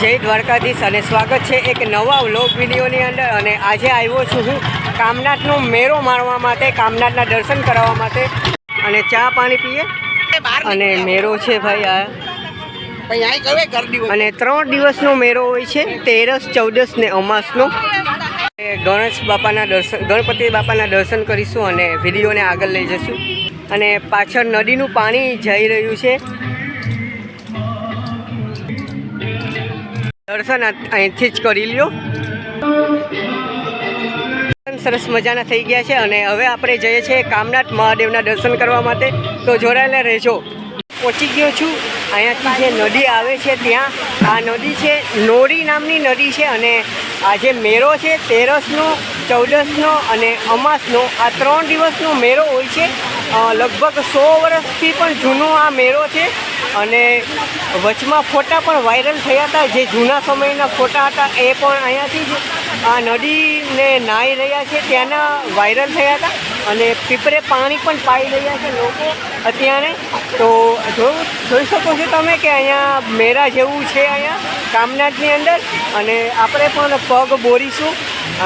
જય દ્વારકાધીશ અને સ્વાગત છે એક નવા વ્લોગ વિડીયોની અંદર. અને આજે આવ્યો છું હું કામનાથનો મેળો માણવા માટે કામનાથના દર્શન કરાવવા માટે. અને ચા પાણી પીએ. અને મેળો છે ભાઈ આ. અને ત્રણ દિવસનો મેળો હોય છે તેરસ ચૌદસ ને અમાસનો ગણેશ બાપાના દર્શન ગણપતિ બાપાના દર્શન કરીશું અને વિડીયોને આગળ લઈ જશું. અને પાછળ નદીનું પાણી જઈ રહ્યું છે. દર્શન અહીંથી જ કરી લ્યો. સરસ મજાના થઈ ગયા છે અને હવે આપણે જઈએ છીએ કામનાથ મહાદેવના દર્શન કરવા માટે. તો જોડાયેલા રહેજો. પહોંચી ગયો છું. અહીંયાથી જે નદી આવે છે ત્યાં, આ નદી છે નોરી નામની નદી છે અને આ જે મેળો છે તેરસનો, ચૌદસનો અને અમાસનો, આ ત્રણ દિવસનો મેળો હોય છે. લગભગ સો વર્ષથી પણ જૂનો આ મેળો છે. અને વચમાં ફોટા પણ વાયરલ થયા હતા. જે જૂના સમયના ફોટા હતા, એ પણ અહીંયાથી જ આ નદીને નાહી રહ્યા છે. ત્યાંના વાયરલ થયા હતા અને પીપરે પાણી પણ પાઈ રહ્યા છે લોકો અત્યારે. તો જોઈ શકો છો તમે કે અહીંયા મેળા જેવું છે અહીંયા, કામનાથની અંદર. અને આપણે પણ પગ બોરીશું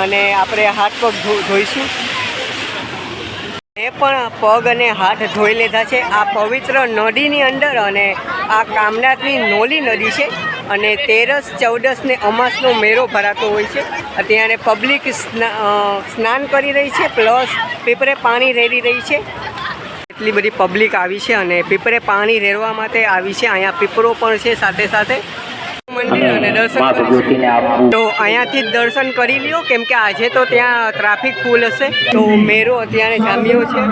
અને આપણે હાથ પગ ધોઈશું. મેં પણ પગ અને હાથ ધોઈ લીધા છે. આ પવિત્ર નદીની અંદર અને આ કામનાથની નોલી નદી છે અને તેરસ ચૌદસ ને અમાસનો મેળો ભરાતો હોય છે. અત્યારે પબ્લિક સ્ના- સ્નાન કરી રહી છે પ્લસ પીપરે પાણી રેડી રહી છે. એટલી બધી પબ્લિક આવી છે અને પીપરે પાણી રેડવા માટે આવી છે. અહીંયા પીપરો પણ છે સાથે સાથે. મંદિર અને દર્શન તો અહીંયાથી જ દર્શન કરી લ્યો કેમ કે આજે તો ત્યાં ટ્રાફિક ફૂલ હશે. તો મેરો અત્યારે જામ્યો છે.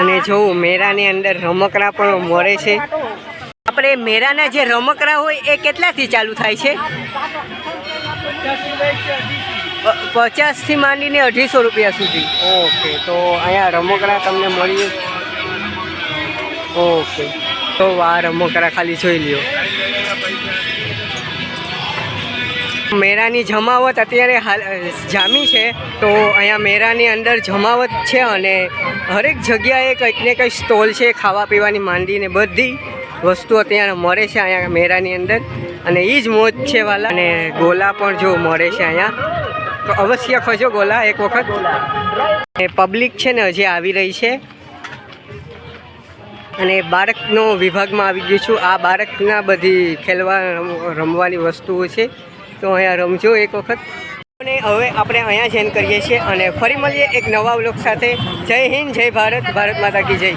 અને જો મેરાની અંદર રમકડા પણ મળે છે. આપણે મેરાના જે રમકડા હોય એ કેટલાથી ચાલુ થાય છે? પચાસથી માંડીને અઢીસો રૂપિયા સુધી. ઓકે તો અહીંયા રમકડા તમને મળી ઓકે. તો વાર રમકડા ખાલી જોઈ લ્યો. મેરાની જમાવટ અત્યારે હાલ જામી છે, તો અહીંયા મેરાની અંદર જમાવટ છે અને હરેક જગ્યાએ કંઈક ને કંઈક સ્ટોલ છે, ખાવા પીવાની માંડીને બધી વસ્તુઓ અત્યારે મળે છે અહીંયા મેરાની અંદર. અને એ જ મોજ છે વાલા. અને ગોલા પણ જો મળે છે અહીંયા. અવશ્ય ખજો ગોલા એક વખત. પબ્લિક છે ને હજી આવી રહી છે. અને બાળકનો વિભાગમાં આવી ગયું છું. આ બાળકના બધી ખેલવા રમ- રમવાની વસ્તુઓ છે. તો અહીંયા રમજો એક વખત. અને હવે આપણે અહીંયા જેન કરીએ છીએ અને ફરી મળીએ એક નવા વ્લોગ સાથે. જય હિન્દ, જય ભારત ભારત માતા કી જય.